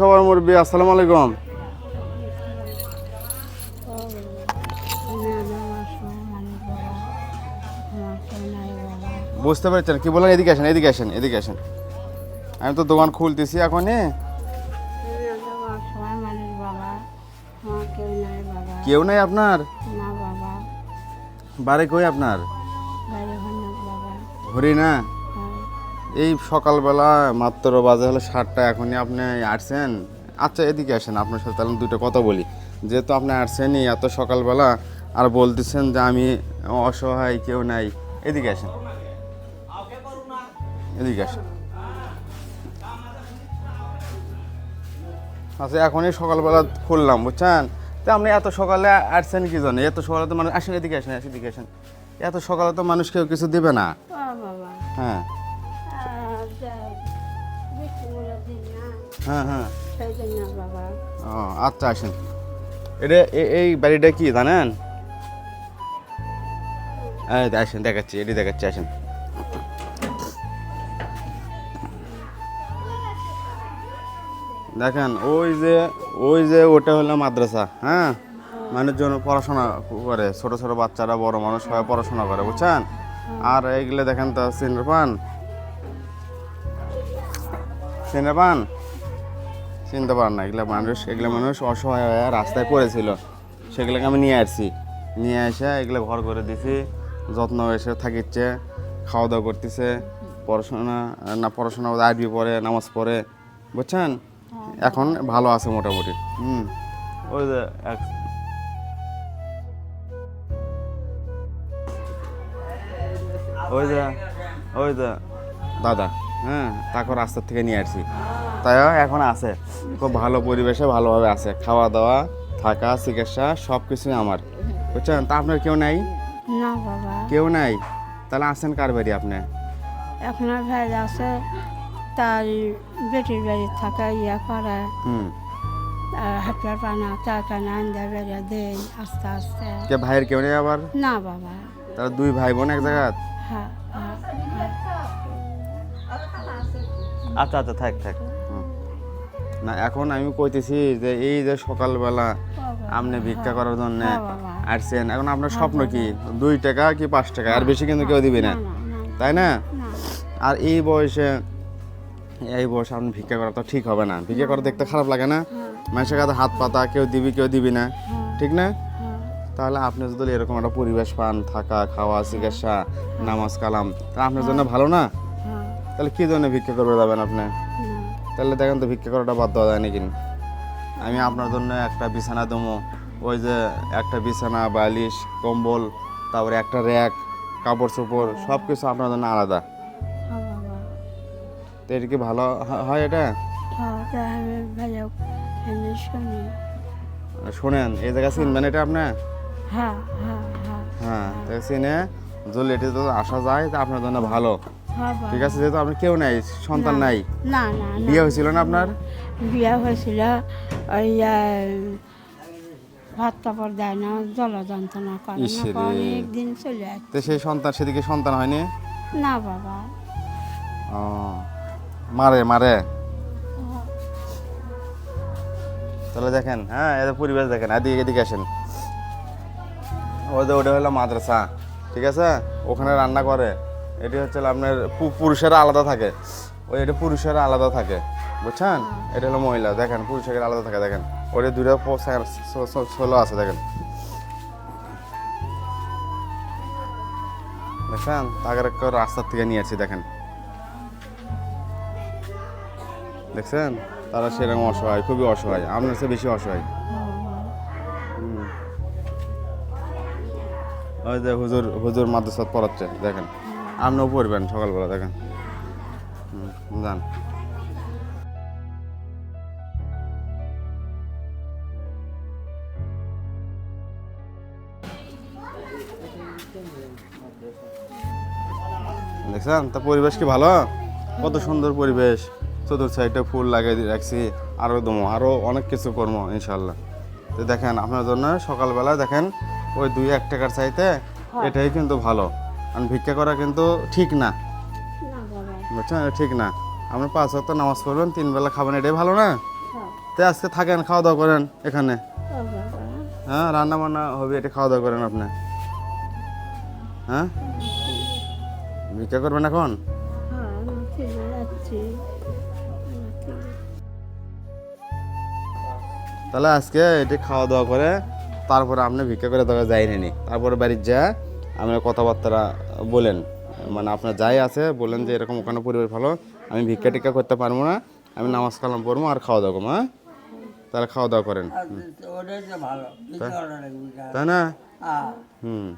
খবর মুরব্বী আসসালামু আলাইকুম। বুঝতে পারছেন? কি বলেন? এদিকে আসেন এদিকে আসেন এদিকে আসেন। আমি তো দোকান খুলতেছি এখনই। কেউ নাই আপনার? বাড়ি কই আপনার? ঘুরি না? এই সকালবেলা মাত্র বাজে হলো সাতটা এখনই আপনি আসছেন? আচ্ছা এদিকে আসেন আপনার সাথে তাহলে দুটো কথা বলি। যেহেতু আপনি আসছেনই এত সকালবেলা আর বলতেছেন যে আমি অসহায় কেউ নাই। এদিকে আসেন। এদিকে আসেন। আচ্ছা এখনই সকালবেলা খুললাম বুঝছেন? তো আপনি এত সকালে আসছেন কি জন্য? এত সকালে তো মানুষ আসেন এদিকে আসেন এদিকে আসেন। এত সকালে তো মানুষ কেউ কিছু দেবে না। হ্যাঁ। হ্যাঁ হ্যাঁ। ও আচ্ছা আসেন। এটা এই বাড়িটা কি জানেন? এই আসেন দেখাচ্ছি এটি দেখাচ্ছি আসেন। দেখেন ওই যে ওই যে ওটা হলো মাদ্রাসা হ্যাঁ? মানুষজন পড়াশোনা করে ছোট ছোট বাচ্চারা বড় মানুষ সবাই পড়াশোনা করে বুঝছেন? আর এইগুলো দেখেন তো সিনের সিনের পান চিনতে পারেন না এগুলো মানুষ এগুলো মানুষ অসহায় হয়ে রাস্তায় পড়েছিল। সেগুলোকে আমি নিয়ে আসছি। নিয়ে এসে এগুলো ঘর করে দিছি যত্ন এসে থাকিচ্ছে খাওয়া দাওয়া করতেছে পড়াশোনা না পড়াশোনা আরবি পড়ে নামাজ পড়ে বুঝছেন? এখন ভালো আছে মোটামুটি। হুম। ওই যে এক ওই যে ওই যে দাদা। হ্যাঁ তাকে রাস্তার থেকে নিয়ে আসছি। তাই এখন আছে। খুব ভালো পরিবেশে ভালোভাবে আছে। খাওয়া দাওয়া থাকা চিকিৎসা সব কিছুই আমার। বুঝছেন? তা আপনার কেউ নাই? না বাবা। কেউ নাই? তাহলে আসেন কার বাড়ি আপনি? আপনার ভাই আছে তার বেটির বাড়ি থাকা ইয়া করে। হুম। হাতিয়ার পানা চা টানা আন্দা বেড়ে দেয় আস্তে আস্তে। কে ভাইয়ের কেউ নেই আবার? না বাবা। তাহলে দুই ভাই বোন এক জায়গা হ্যাঁ হ্যাঁ। আচ্ছা আচ্ছা থাক থাক। না এখন আমি কইতেছি যে এই যে সকালবেলা আপনি ভিক্ষা করার জন্য আসছেন এখন আপনার স্বপ্ন কি? দুই টাকা কি পাঁচ টাকা? আর বেশি কিন্তু কেউ দিবে না। তাই না। আর এই বয়সে এই বয়সে আপনি ভিক্ষা করা তো ঠিক হবে না। ভিক্ষা করা দেখতে খারাপ লাগে না। মানুষের কাছে হাত পাতা কেউ দিবি কেউ দিবি না। ঠিক না? তাহলে আপনি যদি এরকম একটা পরিবেশ পান থাকা খাওয়া চিকিৎসা নামাজ কালাম তাহলে আপনার জন্য ভালো না? তাহলে কি জন্য ভিক্ষা করবে যাবেন আপনি? তাহলে দেখেন তো ভিক্ষা করাটা বাদ দেওয়া যায় নাকি? আমি আপনার জন্য একটা বিছানা দেবো। ওই যে একটা বিছানা বালিশ কম্বল তারপরে একটা র্যাক কাপড় চোপড় সব কিছু আপনার জন্য আলাদা। হ্যাঁ তো এটা কি ভালো হয় এটা? হ্যাঁ শোনেন এই জায়গা চিনবেন এটা আপনার হ্যাঁ হ্যাঁ হ্যাঁ। হ্যাঁ চিনে যদি এটি আসা যায় তা আপনার জন্য ভালো। হ্যাঁ ঠিক আছে যেহেতু আপনার কেউ নাই সন্তান নাই। না না বিয়ে হয়েছিল না আপনার? বিয়ে হয়েছিল ওই ভাত কাপড় দেয় না জল যন্ত্রণা করে না অনেকদিন চলে আসে তো সেই সন্তান সেদিকে সন্তান হয়নি? না বাবা। ও মারে মারে। তাহলে দেখেন হ্যাঁ এদের পরিবেশ দেখেন এদিকে এদিকে আসেন। ওদের ওটা হলো মাদ্রাসা ঠিক আছে? ওখানে রান্না করে। এটি হচ্ছে আপনার পুরুষেরা আলাদা থাকে। ওই এটা পুরুষেরা আলাদা থাকে। বুঝছেন? এটা হলো মহিলা। দেখেন পুরুষের আলাদা থাকে দেখেন। ওটা দুটো ষোলো আছে দেখেন। দেখেন একটা রাস্তার থেকে নিয়ে আসছি দেখেন। দেখছেন? তারা সেরকম অসহায় খুবই অসহায়। আপনার চেয়ে বেশি অসহায়। ওই যে হুজুর হুজুর মাদ্রাসাত পড়াচ্ছে দেখেন। আপনিও পড়বেন সকালবেলা দেখেন। যান। দেখছেন? তা পরিবেশ কি ভালো? কত সুন্দর পরিবেশ। চতুর সাইডে ফুল লাগিয়ে রাখছি আরও দমো আরও অনেক কিছু করব ইনশাল্লাহ। তো দেখেন আপনার জন্য সকালবেলা দেখেন ওই দুই এক টাকার চাইতে এটাই কিন্তু ভালো। কারণ ভিক্ষা করা কিন্তু ঠিক না। বুঝছেন? ঠিক না। আপনি পাঁচ ওয়াক্ত নামাজ পড়বেন তিন বেলা খাবেন এটাই ভালো না? হ্যাঁ। তো আজকে থাকেন খাওয়া দাওয়া করেন এখানে। হ্যাঁ রান্না বান্না হবে এটা খাওয়া দাওয়া করেন আপনি। হ্যাঁ? ভিক্ষা করবেন এখন? হ্যাঁ তাহলে আজকে এটি খাওয়া দাওয়া করে তারপরে আপনি ভিক্ষা করে দেওয়া যায় নি তারপরে বাড়ির যা আপনার কথাবার্তা বলেন। মানে আপনার যাই আছে বলেন যে এরকম ওখানে পরিবার ভালো আমি ভিক্ষা টিক্ষা করতে পারব না আমি নামাজ কালাম পড়ব আর খাওয়া দাওয়া করব হ্যাঁ? তাহলে খাওয়া দাওয়া করেন। তাই না? হ্যাঁ। হুম।